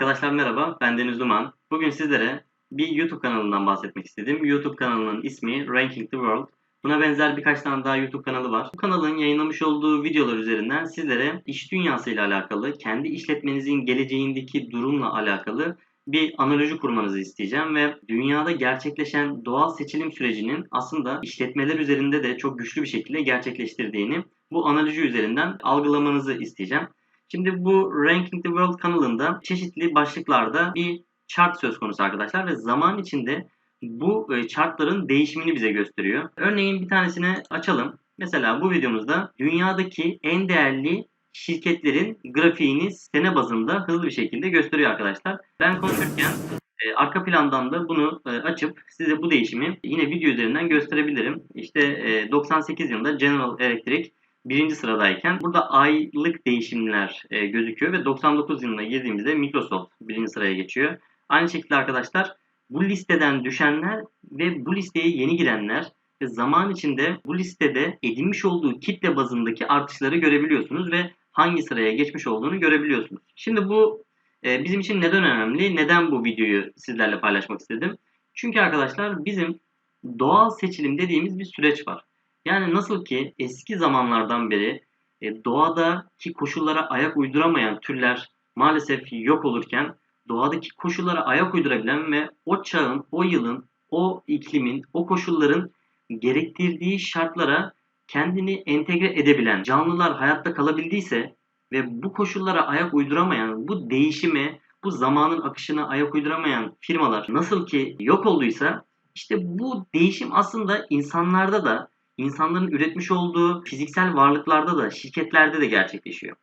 Arkadaşlar merhaba, ben Deniz Duman. Bugün sizlere bir YouTube kanalından bahsetmek istedim. YouTube kanalının ismi Ranking the World. Buna benzer birkaç tane daha YouTube kanalı var. Bu kanalın yayınlamış olduğu videolar üzerinden sizlere iş dünyasıyla alakalı, kendi işletmenizin geleceğindeki durumla alakalı bir analoji kurmanızı isteyeceğim ve dünyada gerçekleşen doğal seçilim sürecinin aslında işletmeler üzerinde de çok güçlü bir şekilde gerçekleştirdiğini bu analoji üzerinden algılamanızı isteyeceğim. Şimdi bu Ranking the World kanalında çeşitli başlıklarda bir chart söz konusu arkadaşlar ve zaman içinde bu e, chartların değişimini bize gösteriyor. Örneğin bir tanesini açalım. Mesela bu videomuzda dünyadaki en değerli şirketlerin grafiğini sene bazında hızlı bir şekilde gösteriyor arkadaşlar. Ben konuşurken e, arka plandan da bunu e, açıp size bu değişimi yine video üzerinden gösterebilirim. İşte e, 98 yılında General Electric birinci sıradayken burada aylık değişimler e, gözüküyor ve 99 yılına girdiğimizde Microsoft birinci sıraya geçiyor. Aynı şekilde arkadaşlar bu listeden düşenler ve bu listeye yeni girenler ve zaman içinde bu listede edinmiş olduğu kitle bazındaki artışları görebiliyorsunuz ve hangi sıraya geçmiş olduğunu görebiliyorsunuz. Şimdi bu e, bizim için neden önemli? Neden bu videoyu sizlerle paylaşmak istedim? Çünkü arkadaşlar bizim doğal seçilim dediğimiz bir süreç var. Yani nasıl ki eski zamanlardan beri e, doğadaki koşullara ayak uyduramayan türler maalesef yok olurken doğadaki koşullara ayak uydurabilen ve o çağın, o yılın, o iklimin, o koşulların gerektirdiği şartlara kendini entegre edebilen canlılar hayatta kalabildiyse ve bu koşullara ayak uyduramayan, bu değişime, bu zamanın akışına ayak uyduramayan firmalar nasıl ki yok olduysa işte bu değişim aslında insanlarda da insanların üretmiş olduğu fiziksel varlıklarda da şirketlerde de gerçekleşiyor.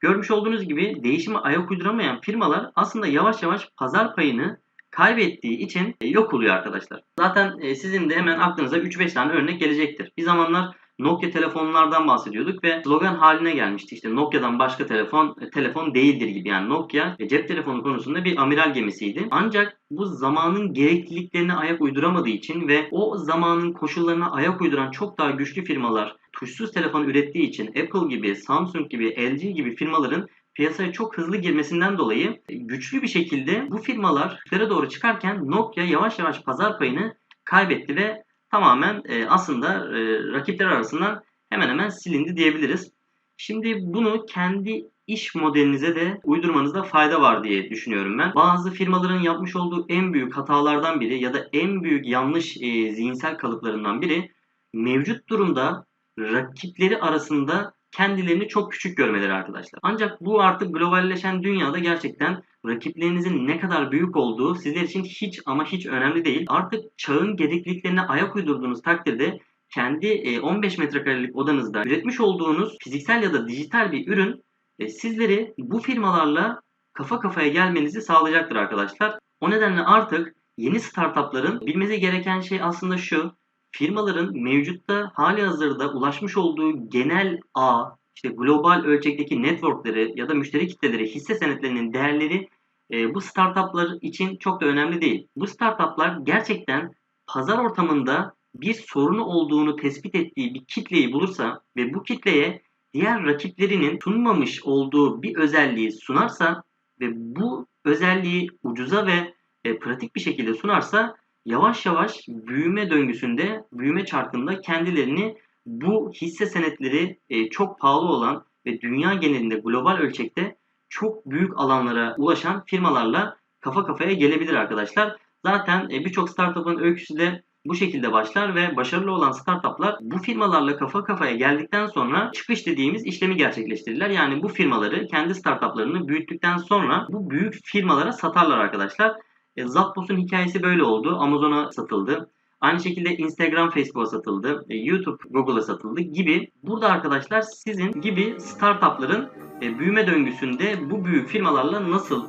Görmüş olduğunuz gibi değişime ayak uyduramayan firmalar aslında yavaş yavaş pazar payını kaybettiği için yok oluyor arkadaşlar. Zaten e, sizin de hemen aklınıza 3-5 tane örnek gelecektir. Bir zamanlar Nokia telefonlardan bahsediyorduk ve slogan haline gelmişti. İşte Nokia'dan başka telefon e, telefon değildir gibi. Yani Nokia e, cep telefonu konusunda bir amiral gemisiydi. Ancak bu zamanın gerekliliklerine ayak uyduramadığı için ve o zamanın koşullarına ayak uyduran çok daha güçlü firmalar tuşsuz telefon ürettiği için Apple gibi, Samsung gibi, LG gibi firmaların piyasaya çok hızlı girmesinden dolayı e, güçlü bir şekilde bu firmalar doğru çıkarken Nokia yavaş yavaş pazar payını kaybetti ve tamamen e, aslında e, rakipler arasından hemen hemen silindi diyebiliriz. Şimdi bunu kendi iş modelinize de uydurmanızda fayda var diye düşünüyorum ben. Bazı firmaların yapmış olduğu en büyük hatalardan biri ya da en büyük yanlış e, zihinsel kalıplarından biri mevcut durumda rakipleri arasında kendilerini çok küçük görmeleri arkadaşlar. Ancak bu artık globalleşen dünyada gerçekten rakiplerinizin ne kadar büyük olduğu sizler için hiç ama hiç önemli değil. Artık çağın gerekliliklerine ayak uydurduğunuz takdirde kendi 15 e, metrekarelik odanızda üretmiş olduğunuz fiziksel ya da dijital bir ürün e, sizleri bu firmalarla kafa kafaya gelmenizi sağlayacaktır arkadaşlar. O nedenle artık yeni startupların bilmesi gereken şey aslında şu firmaların mevcutta hali hazırda ulaşmış olduğu genel ağ, işte global ölçekteki networkleri ya da müşteri kitleleri, hisse senetlerinin değerleri e, bu startuplar için çok da önemli değil. Bu startuplar gerçekten pazar ortamında bir sorunu olduğunu tespit ettiği bir kitleyi bulursa ve bu kitleye diğer rakiplerinin sunmamış olduğu bir özelliği sunarsa ve bu özelliği ucuza ve e, pratik bir şekilde sunarsa yavaş yavaş büyüme döngüsünde, büyüme çarkında kendilerini bu hisse senetleri e, çok pahalı olan ve dünya genelinde global ölçekte çok büyük alanlara ulaşan firmalarla kafa kafaya gelebilir arkadaşlar. Zaten e, birçok startup'ın öyküsü de bu şekilde başlar ve başarılı olan startuplar bu firmalarla kafa kafaya geldikten sonra çıkış dediğimiz işlemi gerçekleştirirler. Yani bu firmaları kendi startuplarını büyüttükten sonra bu büyük firmalara satarlar arkadaşlar. E, Zappos'un hikayesi böyle oldu. Amazon'a satıldı. Aynı şekilde Instagram, Facebook'a satıldı. E, YouTube, Google'a satıldı gibi. Burada arkadaşlar sizin gibi startupların e, büyüme döngüsünde bu büyük firmalarla nasıl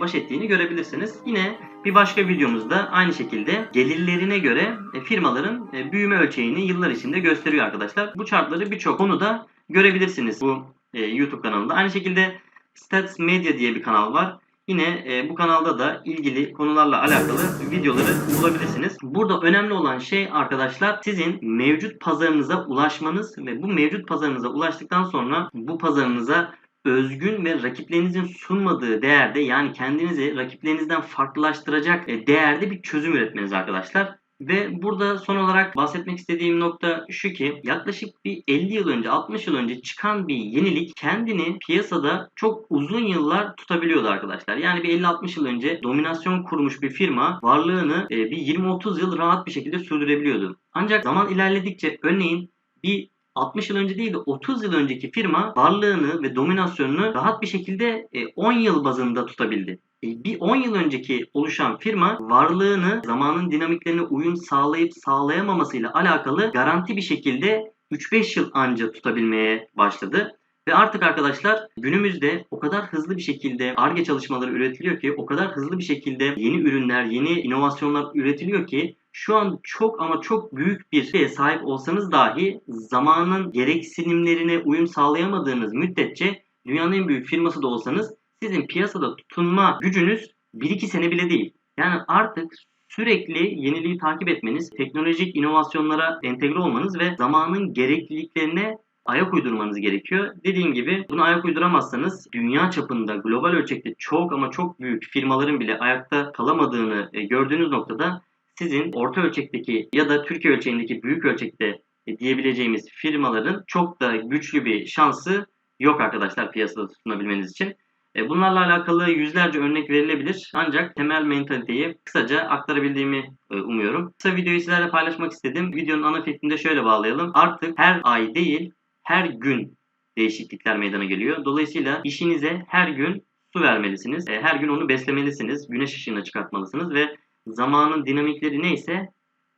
baş ettiğini görebilirsiniz. Yine bir başka videomuzda aynı şekilde gelirlerine göre firmaların büyüme ölçeğini yıllar içinde gösteriyor arkadaşlar. Bu chartları birçok konuda görebilirsiniz bu YouTube kanalında. Aynı şekilde Stats Media diye bir kanal var. Yine e, bu kanalda da ilgili konularla alakalı videoları bulabilirsiniz. Burada önemli olan şey arkadaşlar sizin mevcut pazarınıza ulaşmanız ve bu mevcut pazarınıza ulaştıktan sonra bu pazarınıza özgün ve rakiplerinizin sunmadığı değerde yani kendinizi rakiplerinizden farklılaştıracak e, değerde bir çözüm üretmeniz arkadaşlar. Ve burada son olarak bahsetmek istediğim nokta şu ki yaklaşık bir 50 yıl önce 60 yıl önce çıkan bir yenilik kendini piyasada çok uzun yıllar tutabiliyordu arkadaşlar. Yani bir 50-60 yıl önce dominasyon kurmuş bir firma varlığını e, bir 20-30 yıl rahat bir şekilde sürdürebiliyordu. Ancak zaman ilerledikçe örneğin bir 60 yıl önce değil de 30 yıl önceki firma varlığını ve dominasyonunu rahat bir şekilde e, 10 yıl bazında tutabildi. E, Bir 10 yıl önceki oluşan firma varlığını zamanın dinamiklerine uyum sağlayıp sağlayamamasıyla alakalı garanti bir şekilde 3-5 yıl anca tutabilmeye başladı. Ve artık arkadaşlar günümüzde o kadar hızlı bir şekilde ARGE çalışmaları üretiliyor ki o kadar hızlı bir şekilde yeni ürünler, yeni inovasyonlar üretiliyor ki şu an çok ama çok büyük bir şeye sahip olsanız dahi zamanın gereksinimlerine uyum sağlayamadığınız müddetçe dünyanın en büyük firması da olsanız sizin piyasada tutunma gücünüz 1-2 sene bile değil. Yani artık sürekli yeniliği takip etmeniz, teknolojik inovasyonlara entegre olmanız ve zamanın gerekliliklerine ayak uydurmanız gerekiyor. Dediğim gibi bunu ayak uyduramazsanız dünya çapında global ölçekte çok ama çok büyük firmaların bile ayakta kalamadığını e, gördüğünüz noktada sizin orta ölçekteki ya da Türkiye ölçeğindeki büyük ölçekte e, diyebileceğimiz firmaların çok da güçlü bir şansı yok arkadaşlar piyasada tutunabilmeniz için. E, Bunlarla alakalı yüzlerce örnek verilebilir. Ancak temel mentaliteyi kısaca aktarabildiğimi e, umuyorum. Kısa videoyu sizlerle paylaşmak istedim. Videonun ana fikrinde şöyle bağlayalım. Artık her ay değil her gün değişiklikler meydana geliyor. Dolayısıyla işinize her gün su vermelisiniz. E, Her gün onu beslemelisiniz. Güneş ışığına çıkartmalısınız ve zamanın dinamikleri neyse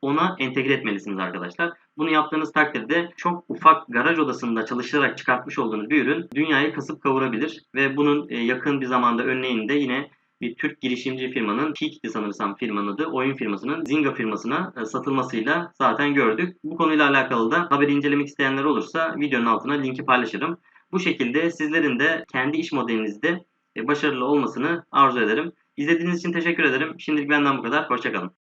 ona entegre etmelisiniz arkadaşlar. Bunu yaptığınız takdirde çok ufak garaj odasında çalışarak çıkartmış olduğunuz bir ürün dünyayı kasıp kavurabilir ve bunun e, yakın bir zamanda örneğini de yine bir Türk girişimci firmanın Peak'ti sanırsam firmanın adı. Oyun firmasının Zynga firmasına e, satılmasıyla zaten gördük. Bu konuyla alakalı da haberi incelemek isteyenler olursa videonun altına linki paylaşırım. Bu şekilde sizlerin de kendi iş modelinizde e, başarılı olmasını arzu ederim. İzlediğiniz için teşekkür ederim. Şimdilik benden bu kadar. Hoşçakalın.